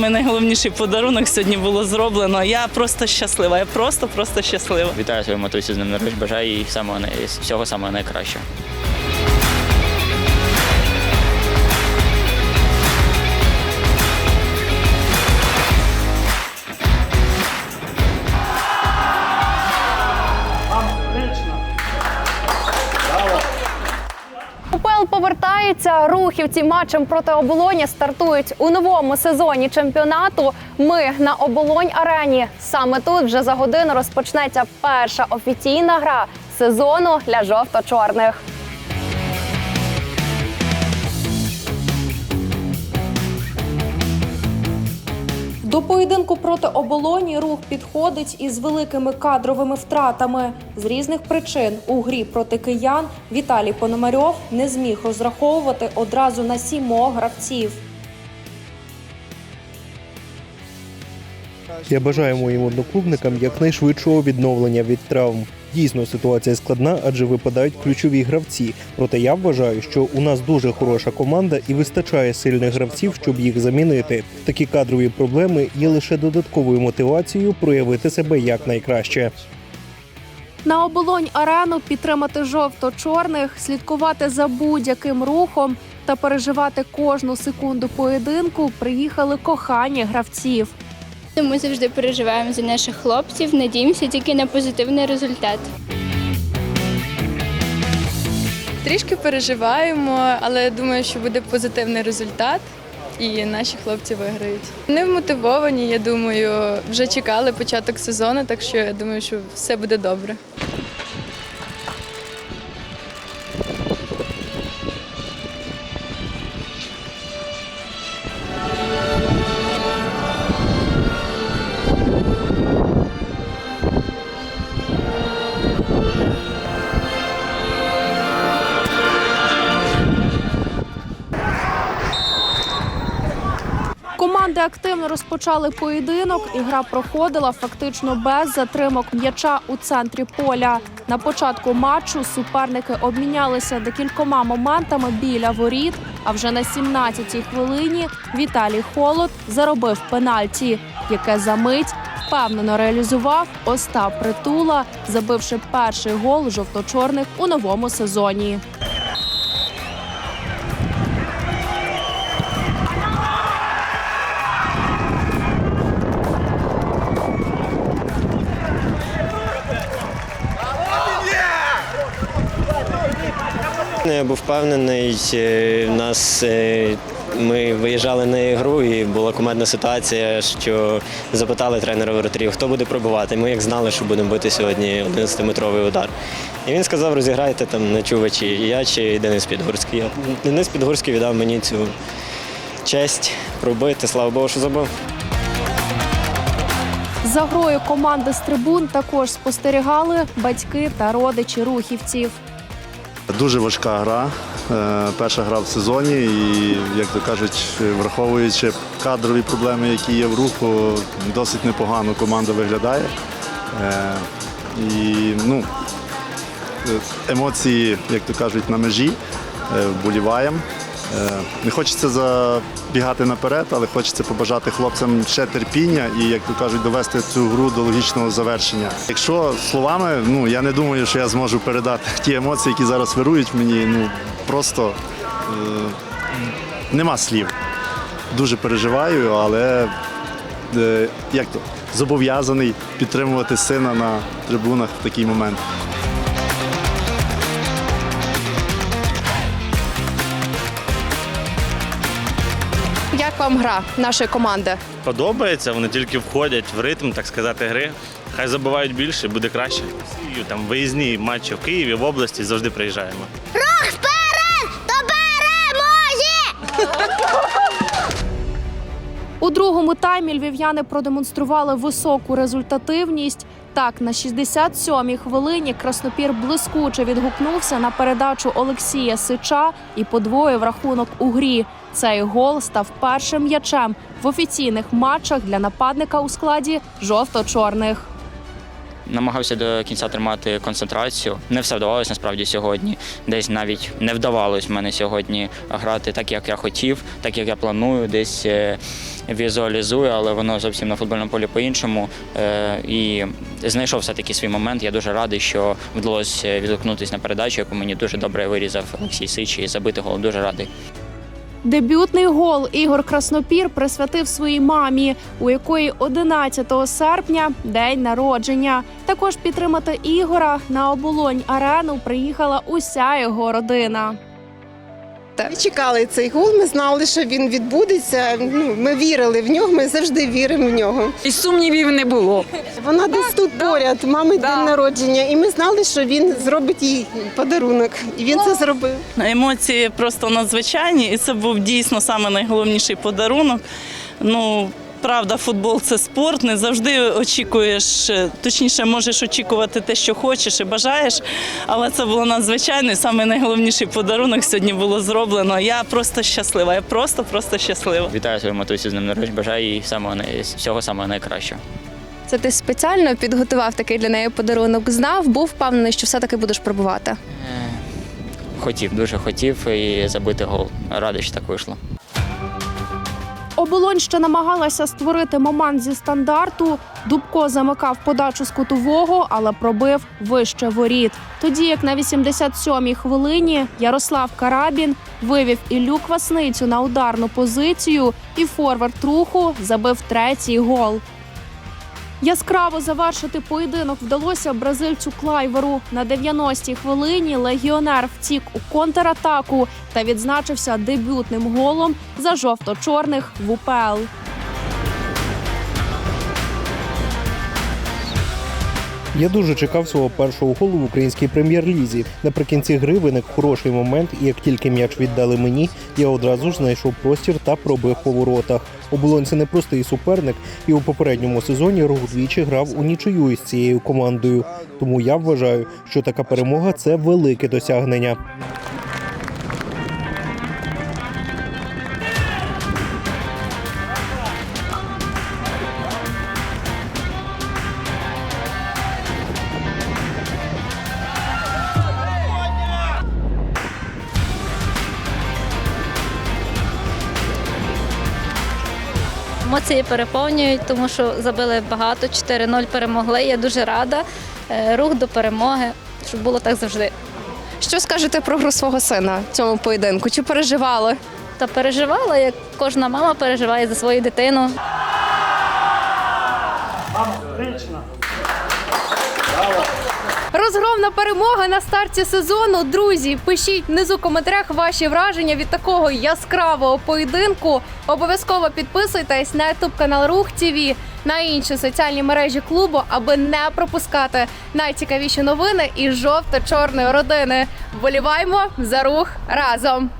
самий найголовніший подарунок сьогодні було зроблено. Я просто щаслива. Я просто просто щаслива. Вітаю свою матусі з ним народження, бажаю їй всього самого найкращого. УПЛ повертається. Рухівці матчем проти оболоні стартують у новому сезоні чемпіонату. Ми на оболонь арені. Саме тут вже за годину розпочнеться перша офіційна гра сезону для жовто-чорних. До поєдинку проти оболоні рух підходить із великими кадровими втратами. З різних причин у грі проти киян Віталій Пономарьов не зміг розраховувати одразу на сімох гравців. Я бажаю моїм одноклубникам якнайшвидшого відновлення від травм. Дійсно, ситуація складна, адже випадають ключові гравці. Проте я вважаю, що у нас дуже хороша команда і вистачає сильних гравців, щоб їх замінити. Такі кадрові проблеми є лише додатковою мотивацією проявити себе якнайкраще. На оболонь арену підтримати жовто-чорних, слідкувати за будь-яким рухом та переживати кожну секунду поєдинку приїхали кохані гравців. Ми завжди переживаємо за наших хлопців, надіємося тільки на позитивний результат. Трішки переживаємо, але думаю, що буде позитивний результат. І наші хлопці виграють. Вони вмотивовані, я думаю, вже чекали початок сезону, так що я думаю, що все буде добре. Команди активно розпочали поєдинок, і гра проходила фактично без затримок м'яча у центрі поля. На початку матчу суперники обмінялися декількома моментами біля воріт. А вже на 17-й хвилині Віталій Холод заробив пенальті, яке за мить впевнено реалізував Остап Притула, забивши перший гол жовто-чорних у новому сезоні. Я був впевнений. е, Нас е, ми виїжджали на ігру, і була командна ситуація, що запитали тренера воротарів, хто буде пробувати. Ми як знали, що будемо бити сьогодні 11-метровий удар. І він сказав, розіграйте там на чувачі, я чи Денис Підгорський. Денис Підгорський віддав мені цю честь пробити. Слава Богу, що забив. За грою команди з трибун також спостерігали батьки та родичі рухівців. Дуже важка гра. Е, Перша гра в сезоні, і, як то кажуть, враховуючи кадрові проблеми, які є в руху, досить непогано команда виглядає. Е, І ну, е, емоції, як то кажуть, на межі, вболіваємо. Е, Не хочеться забігати наперед, але хочеться побажати хлопцям ще терпіння і, як то кажуть, довести цю гру до логічного завершення. Якщо словами, ну я не думаю, що я зможу передати ті емоції, які зараз вирують мені. Ну просто е, нема слів. Дуже переживаю, але е, як то зобов'язаний підтримувати сина на трибунах в такий момент. Як вам гра нашої команди? подобається, вони тільки входять в ритм, так сказати, гри. Хай забувають більше, буде краще. Там виїзні матчі в Києві, в області завжди приїжджаємо. Другому таймі львів'яни продемонстрували високу результативність. Так, на 67-й хвилині Краснопір блискуче відгукнувся на передачу Олексія Сича і подвоїв рахунок у грі. Цей гол став першим м'ячем в офіційних матчах для нападника у складі жовто-чорних. Намагався до кінця тримати концентрацію. Не все вдавалося насправді сьогодні. Десь навіть не вдавалось мене сьогодні грати так, як я хотів, так як я планую, десь е, візуалізую, але воно зовсім на футбольному полі по-іншому. Е, І знайшов все-таки свій момент. Я дуже радий, що вдалося відгукнутися на передачу, яку мені дуже добре вирізав Олексій Сич і забити гол. Дуже радий. Дебютний гол Ігор Краснопір присвятив своїй мамі, у якої 11 серпня день народження. Також підтримати Ігора на оболонь арену приїхала уся його родина. Ми чекали цей гол. Ми знали, що він відбудеться. Ну, ми вірили в нього. Ми завжди віримо в нього. І сумнівів не було. Вона десь тут поряд, мами день народження, і ми знали, що він зробить їй подарунок. І він це зробив. Емоції просто надзвичайні, і це був дійсно саме найголовніший подарунок. Ну, правда, футбол це спорт. Не завжди очікуєш, е, точніше, можеш очікувати те, що хочеш і бажаєш. Але це було надзвичайно. і Саме найголовніший подарунок сьогодні було зроблено. Я просто щаслива. Я просто просто щаслива. Вітаю свою матусю з ним народження. Бажаю їй самого всього самого найкращого. Це ти спеціально підготував такий для неї подарунок. Знав, був впевнений, що все-таки будеш пробувати. Е, Хотів, дуже хотів і забити гол. Радий, що так вийшло. Оболонь ще намагалася створити момент зі стандарту. Дубко замикав подачу з кутового, але пробив вище воріт. Тоді, як на 87-й хвилині Ярослав Карабін вивів Іллю Квасницю на ударну позицію, і форвард руху забив третій гол. Яскраво завершити поєдинок вдалося бразильцю Клайверу. На 90-й хвилині легіонер втік у контратаку та відзначився дебютним голом за жовто-чорних в УПЛ. Я дуже чекав свого першого голу в українській прем'єр-лізі. Наприкінці гри виник хороший момент, і як тільки м'яч віддали мені, я одразу ж знайшов простір та пробив по воротах. Оболонці непростий суперник, і у попередньому сезоні рух двічі грав у нічию із цією командою. Тому я вважаю, що така перемога це велике досягнення. Емоції переповнюють, тому що забили багато, 4-0 перемогли. Я дуже рада. Е, Рух до перемоги, щоб було так завжди. Що скажете про гру свого сина в цьому поєдинку? Чи переживали? Та переживала, як кожна мама переживає за свою дитину. Розгромна перемога на старті сезону. Друзі, пишіть внизу в коментарях ваші враження від такого яскравого поєдинку. Обов'язково підписуйтесь на youtube канал Рух ТВ, на інші соціальні мережі клубу, аби не пропускати найцікавіші новини із жовто-чорної родини. Вболіваймо за рух разом.